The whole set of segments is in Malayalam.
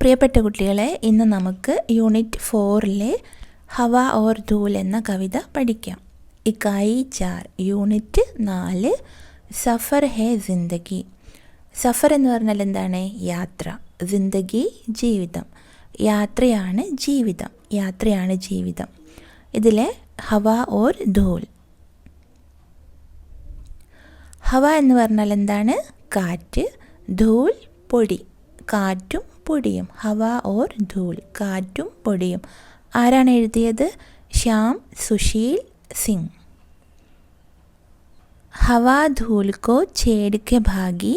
പ്രിയപ്പെട്ട കുട്ടികളെ ഇന്ന് നമുക്ക് യൂണിറ്റ് ഫോറിലെ ഹവ ഓർ ധൂൽ എന്ന കവിത പഠിക്കാം. ഇക്കായി ചാർ. യൂണിറ്റ് നാല് സഫർ ഹേ ജിന്ദഗി സഫർ എന്ന് പറഞ്ഞാൽ എന്താണ്? യാത്ര. ജിന്ദഗി ജീവിതം. യാത്രയാണ് ജീവിതം. യാത്രയാണ് ജീവിതം. ഇതിലെ ഹവ ഓർ ധൂൽ. ഹവ എന്ന് പറഞ്ഞാൽ എന്താണ്? കാറ്റ് ധൂൾ പൊടി. കാറ്റും പൊടിയും ഹവ ഓർ ധൂൽ കാറ്റും പൊടിയും ആരാണ് എഴുതിയത് ശ്യാം സുശീൽ സിംഗ് हवा धूल को छेड़ के भागी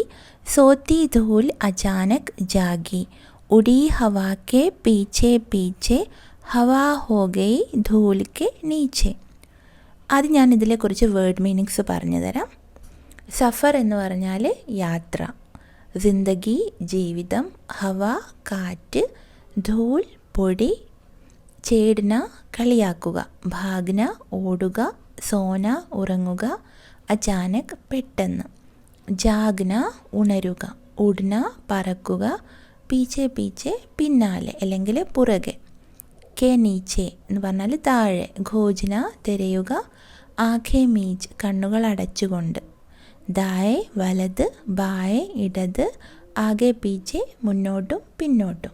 सोती धूल अचानक जागी उड़ी हवा के पीछे पीछे हवा हो गई ധൂൽ കെ നീച്ചെ അത് ഞാൻ ഇതിലെ കുറച്ച് വേർഡ് മീനിങ്സ് പറഞ്ഞു തരാം സഫർ എന്ന് പറഞ്ഞാൽ യാത്ര ജിന്ദഗി ജീവിതം ഹവ കാറ്റ് ധൂൾ പൊടി ചേടിന കളിയാക്കുക ഭാഗ്ന ഓടുക സോന ഉറങ്ങുക അചാനക് പെട്ടെന്ന് ജാഗ്ന ഉണരുക ഉടന പറക്കുക പീച്ചെ പീച്ചെ പിന്നാലെ അല്ലെങ്കിൽ പുറകെ കെ നീച്ചെ എന്ന് പറഞ്ഞാൽ താഴെ ഘോജന തിരയുക ആഖെ മീച്ച് കണ്ണുകൾ അടച്ചുകൊണ്ട്. ദായെ വലത് ബായെ ഇടത് ആകെ പീച്ചെ മുന്നോട്ടും പിന്നോട്ടും.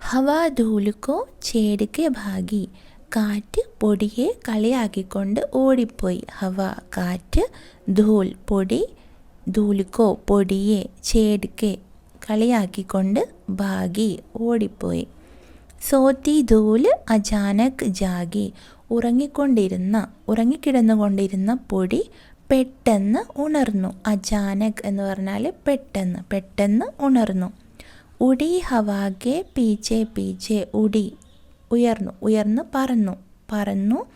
ഹവാ ധൂലുക്കോ ചേടുക്കെ ഭാഗി. കാറ്റ് പൊടിയെ കളിയാക്കിക്കൊണ്ട് ഓടിപ്പോയി. ഹവ കാറ്റ് ധൂൽ പൊടി ധൂലുക്കോ പൊടിയെ ചേടുക്കെ കളിയാക്കിക്കൊണ്ട് ഭാഗി ഓടിപ്പോയി. സോത്തി ധൂൽ അചാനക് ജാഗി. ഉറങ്ങിക്കൊണ്ടിരുന്ന ഉറങ്ങിക്കിടന്നുകൊണ്ടിരുന്ന പൊടി പെട്ടെന്ന് ഉണർന്നു. അചാനക് എന്ന് പറഞ്ഞാൽ പെട്ടെന്ന് പെട്ടെന്ന് ഉണർന്നു. ഉടി ഹവാകെ പീച്ചെ പീച്ചെ ഉടി. ഉയർന്നു ഉയർന്ന് പറന്നു പറന്നു.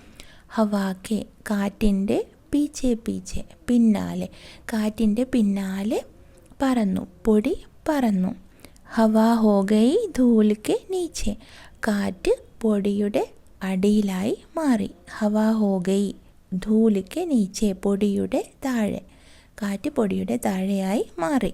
ഹവാക്കെ കാറ്റിന്റെ പീച്ചെ പീച്ചെ പിന്നാലെ. കാറ്റിന്റെ പിന്നാലെ പറന്നു പൊടി പറന്നു. ഹവാ ഹോഗൈ ധൂലിക്ക് നീച്ചെ. കാറ്റ് പൊടിയുടെ അടിയിലായി മാറി ഹവാ ഹോഗൈ ധൂലിക്ക് നീച്ചെ പൊടിയുടെ താഴെ കാറ്റ് പൊടിയുടെ താഴെയായി മാറി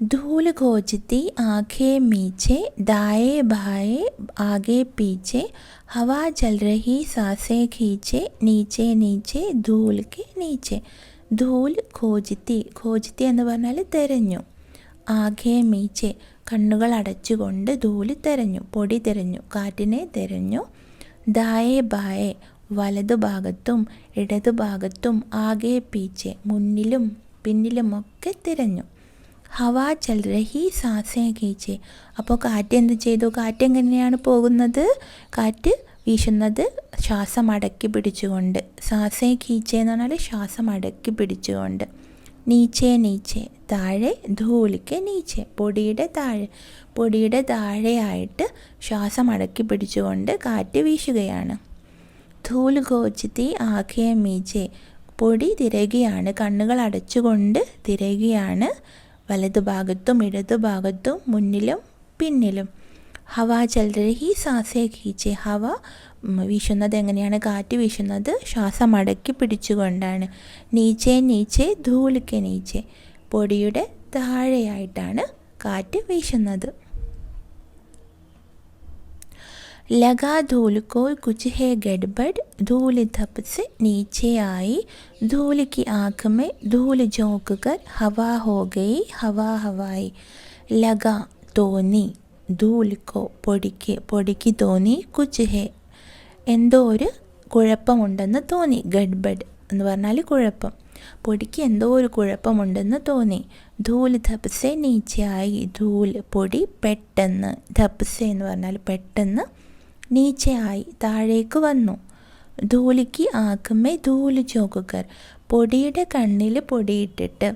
धूल घोचती आंखें मीचे दाएं बाएं आगे पीछे हवा चल रही सांसें खींचे नीचे नीचे ധൂൽ കെ നീച്ചെ ധൂൽ ഖോജിത്തി ഖോജിത്തി എന്ന് പറഞ്ഞാൽ തെരഞ്ഞു ആകെ മീച്ചെ കണ്ണുകൾ അടച്ചുകൊണ്ട് ധൂളി തെരഞ്ഞു പൊടി തെരഞ്ഞു കാറ്റിനെ തെരഞ്ഞു. ദായേ ബായെ വലതുഭാഗത്തും ഇടതുഭാഗത്തും ആകെ പീച്ചെ മുന്നിലും പിന്നിലുമൊക്കെ തിരഞ്ഞു. ഹവ ചൽ രഹി സാസേ കീച്ചെ അപ്പോൾ കാറ്റ് എന്ത് ചെയ്തു? കാറ്റ് എങ്ങനെയാണ് പോകുന്നത്? കാറ്റ് വീശുന്നത് ശ്വാസം അടക്കി പിടിച്ചുകൊണ്ട്. സാസേ കീച്ചെ എന്ന് പറഞ്ഞാൽ ശ്വാസം അടക്കി പിടിച്ചുകൊണ്ട്. നീച്ചെ നീച്ചെ. താഴെ ധൂലിക്ക് നീച്ചെ. പൊടിയുടെ താഴെ പൊടിയുടെ താഴെയായിട്ട് ശ്വാസം അടക്കി പിടിച്ചുകൊണ്ട് കാറ്റ് വീശുകയാണ്. ധൂൽ ഗോച്ചിത്തി ആഖേ മീച്ചെ പൊടി തിരയുകയാണ് കണ്ണുകൾ അടച്ചുകൊണ്ട് തിരയുകയാണ് വലതുഭാഗത്തും ഇടതുഭാഗത്തും മുന്നിലും പിന്നിലും. ഹവ ചൽ രഹി സാസേ കീച്ചെ ഹവ വീശുന്നത് എങ്ങനെയാണ് കാറ്റ് വീശുന്നത് ശ്വാസം അടക്കി പിടിച്ചുകൊണ്ടാണ് നീച്ചെ നീച്ചെ ധൂലിക്കെ നീച്ചെ പൊടിയുടെ താഴെയായിട്ടാണ് കാറ്റ് വീശുന്നത് लगा धूल को कुछ है गड़बड़ धूल धप से नीचे आई धूल की आँख में धूल झोंक कर हवा हो गई हवा हवाई लगा തോന്നി ധൂലിക്കോ പൊടിക്ക് പൊടിക്ക് തോന്നി കുച്ച് ഹേ എന്തോ ഒരു കുഴപ്പമുണ്ടെന്ന് തോന്നി. ഗഡ്ബഡ് എന്ന് പറഞ്ഞാൽ കുഴപ്പം. പൊടിക്ക് എന്തോ ഒരു കുഴപ്പമുണ്ടെന്ന് തോന്നി. ധൂൽ ധപ്സെ നീച്ചയായി. ധൂൽ പൊടി പെട്ടെന്ന് ധപ്സെ എന്ന് പറഞ്ഞാൽ പെട്ടെന്ന് നീച്ചയായി താഴേക്ക് വന്നു. ധൂലിക്ക് ആക്കുമേ ധൂൽ ചോക്കുക്കർ. പൊടിയുടെ കണ്ണിൽ പൊടിയിട്ടിട്ട്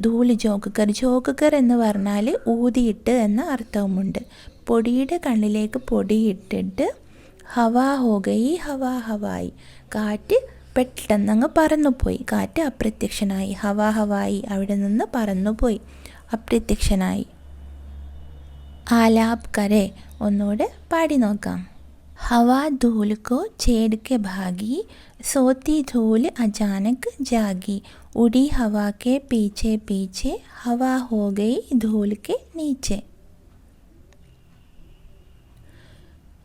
ധൂൽ ജോക്കുക്കർ ജോക്കുക്കർ എന്ന് പറഞ്ഞാൽ ഊതിയിട്ട് എന്ന അർത്ഥവുമുണ്ട്. പൊടിയുടെ കണ്ണിലേക്ക് പൊടിയിട്ടിട്ട് ഹവാ ഹോഗയി ഹവാ ഹവായി കാറ്റ് പെട്ടെന്നങ്ങ് പറന്നുപോയി കാറ്റ് അപ്രത്യക്ഷനായി ഹവാ ഹവായി അവിടെ നിന്ന് പറന്നുപോയി അപ്രത്യക്ഷനായി ആലാപ് കരെ ഒന്നുകൂടെ പാടി നോക്കാം हवा धूल को छेड़ के भागी सोती धूल अचानक जागी उड़ी हवा के पीछे पीछे हवा हो गई धूल के नीचे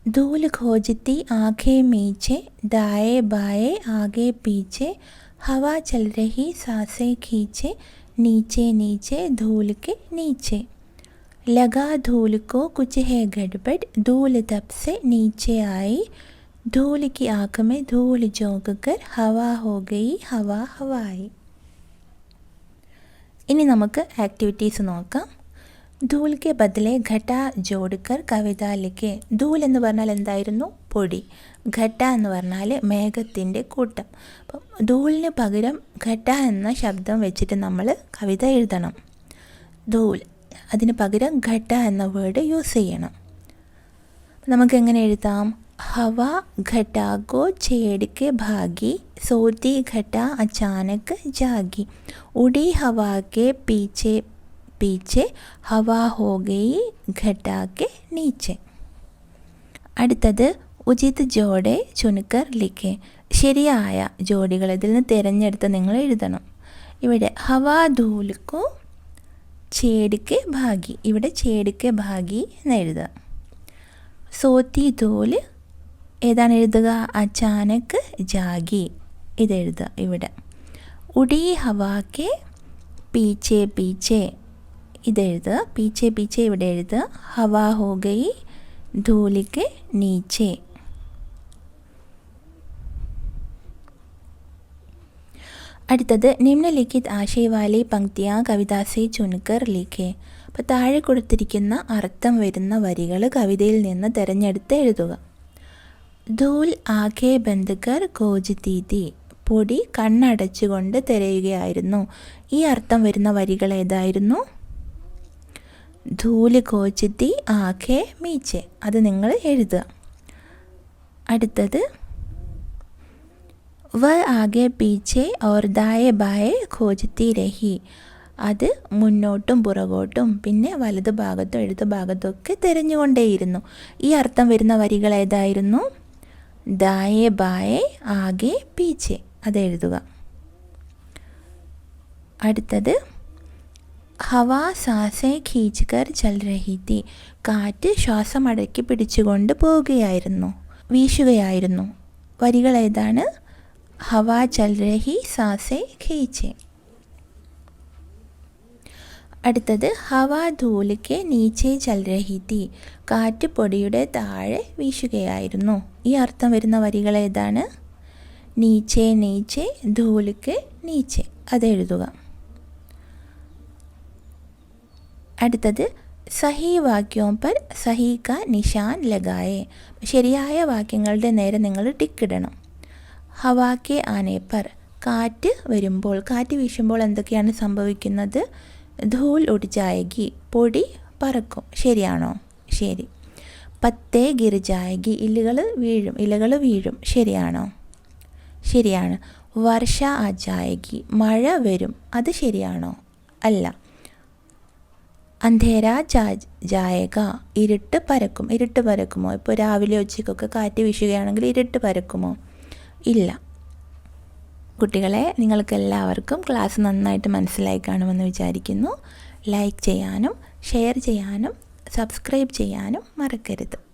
धूल खोजती आंखें मीचे दाएं बाएं आगे पीछे हवा चल रही सांसें खींचे नीचे नीचे धूल के नीचे लगा धूल को कुछ है गड़बड़ धूल तब से नीचे आई धूल की आंख में धूल झोंक कर हवा हो गई हवा हवाई ഇനി നമുക്ക് ആക്ടിവിറ്റീസ് നോക്കാം ധൂൽ കെ ബദലെ ഘട്ട ജോഡ്കർ കവിത ലിഖെ. ധൂൽ എന്ന് പറഞ്ഞാൽ എന്തായിരുന്നു? പൊടി. ഘട്ട എന്ന് പറഞ്ഞാൽ മേഘത്തിന്റെ കൂട്ടം. അപ്പം ധൂളിന് പകരം ഘട്ട എന്ന ശബ്ദം വെച്ചിട്ട് നമ്മൾ കവിത എഴുതണം. ധൂൾ അതിന് പകരം ഘട്ട എന്ന വേർഡ് യൂസ് ചെയ്യണം. നമുക്ക് എങ്ങനെ എഴുതാം? ഹവ ഘട്ടാഗോ ചേടിക്ക് ഭാഗി സോതി ഘട്ട അചാനക് ജാഗി. ഉടി ഹവാക്കെ പീച്ചെ പീച്ചെ ഹവാ ഹോഗയി ഘട്ടാക്കെ നീച്ചെ. അടുത്തത് ഉചിത് ജോഡെ ചുനുക്കർ ലിഖെ. ശരിയായ ജോഡികൾ ഇതിൽ നിന്ന് തിരഞ്ഞെടുത്ത് നിങ്ങൾ എഴുതണം. ഇവിടെ ഹവാ ധൂലുക്കു ചേടിക്ക് ഭാഗി. ഇവിടെ ചേടിക്ക് ഭാഗി എന്ന് എഴുതുക. സോത്തി ധൂൽ ഏതാണ് എഴുതുക? അചാനക്ക് ജാഗി ഇതെഴുതുക ഇവിടെ. ഉടി ഹവാക്കെ പീച്ചേ പീച്ചേ ഇതെഴുതുക പീച്ചെ പീച്ചെ ഇവിടെ എഴുതുക. ഹവാ ഹോഗൈ ധൂലിക്ക് നീച്ചെ. അടുത്തത് നിമ്നലിഖിത് ആശയവാലി പങ്ക്തിയ കവിതാസെ ചുനുക്കർ ലിഖെ. അപ്പോൾ താഴെ കൊടുത്തിരിക്കുന്ന അർത്ഥം വരുന്ന വരികൾ കവിതയിൽ നിന്ന് തിരഞ്ഞെടുത്ത് എഴുതുക. ധൂൽ ആകെ ബന്ധുക്കർ കോജിതീതി പൊടി കണ്ണടച്ചുകൊണ്ട് തിരയുകയായിരുന്നു. ഈ അർത്ഥം വരുന്ന വരികൾ ഏതായിരുന്നു? ധൂൽ കോച്ചിത്തി ആഖേ മീച്ചെ. അത് നിങ്ങൾ എഴുതുക. അടുത്തത് വ ആകെ പീച്ചെ ഓർ ദായെ ബായെ ഖോജത്തി രഹി. അത് മുന്നോട്ടും പുറകോട്ടും പിന്നെ വലത് ഭാഗത്തും എഴുത്ത് ഭാഗത്തും ഒക്കെ തിരഞ്ഞുകൊണ്ടേയിരുന്നു. ഈ അർത്ഥം വരുന്ന വരികൾ ഏതായിരുന്നു? ദായെ ബായെ ആകെ പീച്ചെ. അത് എഴുതുക. അടുത്തത് ഹവ സാസെ ഖീച്ച് കർ ചൽ രഹി തി കാറ്റ് ശ്വാസം അടക്കി പിടിച്ചുകൊണ്ട് പോവുകയായിരുന്നു വീശുകയായിരുന്നു. വരികൾ ഏതാണ്? ഹവ ചൽ രഹി സാസെ ഖീച്ചെ അടുത്തത് ഹവ ധൂലിക്ക് നീച്ചെ ചൽ രഹി കാറ്റ് പൊടിയുടെ താഴെ വീശുകയായിരുന്നു. ഈ അർത്ഥം വരുന്ന വരികൾ ഏതാണ്? നീച്ചെ നീച്ചെ ധൂലിക്ക് നീച്ചെ അതെഴുതുക അടുത്തത് സഹി വാക്യോം പർ സഹി ക നിഷാൻ ലഗായെ. ശരിയായ വാക്യങ്ങളുടെ നേരെ നിങ്ങൾ ടിക്കിടണം. ഹവാക്കെ ആനെ പർ കാറ്റ് വരുമ്പോൾ കാറ്റ് വീശുമ്പോൾ എന്തൊക്കെയാണ് സംഭവിക്കുന്നത്? ധൂൾ ഒടിജായകി പൊടി പറക്കും. ശരിയാണോ? ശരി. പത്തേ ഗിരിജായകി ഇലകൾ വീഴും ഇലകൾ വീഴും. ശരിയാണോ? ശരിയാണ്. വർഷ അജായകി മഴ വരും. അത് ശരിയാണോ? അല്ല. അന്ധേര ജായക. ഇരുട്ട് പരക്കും. ഇരുട്ട് പരക്കുമോ? ഇപ്പോൾ രാവിലെ ഉച്ചയ്ക്കൊക്കെ കാറ്റ് വീശുകയാണെങ്കിൽ ഇരുട്ട് പരക്കുമോ? ഇല്ല. കുട്ടികളെ നിങ്ങൾക്ക് എല്ലാവർക്കും ക്ലാസ് നന്നായിട്ട് മനസ്സിലായി കാണുമെന്ന് വിചാരിക്കുന്നു. ലൈക്ക് ചെയ്യാനും ഷെയർ ചെയ്യാനും സബ്സ്ക്രൈബ് ചെയ്യാനും മറക്കരുത്.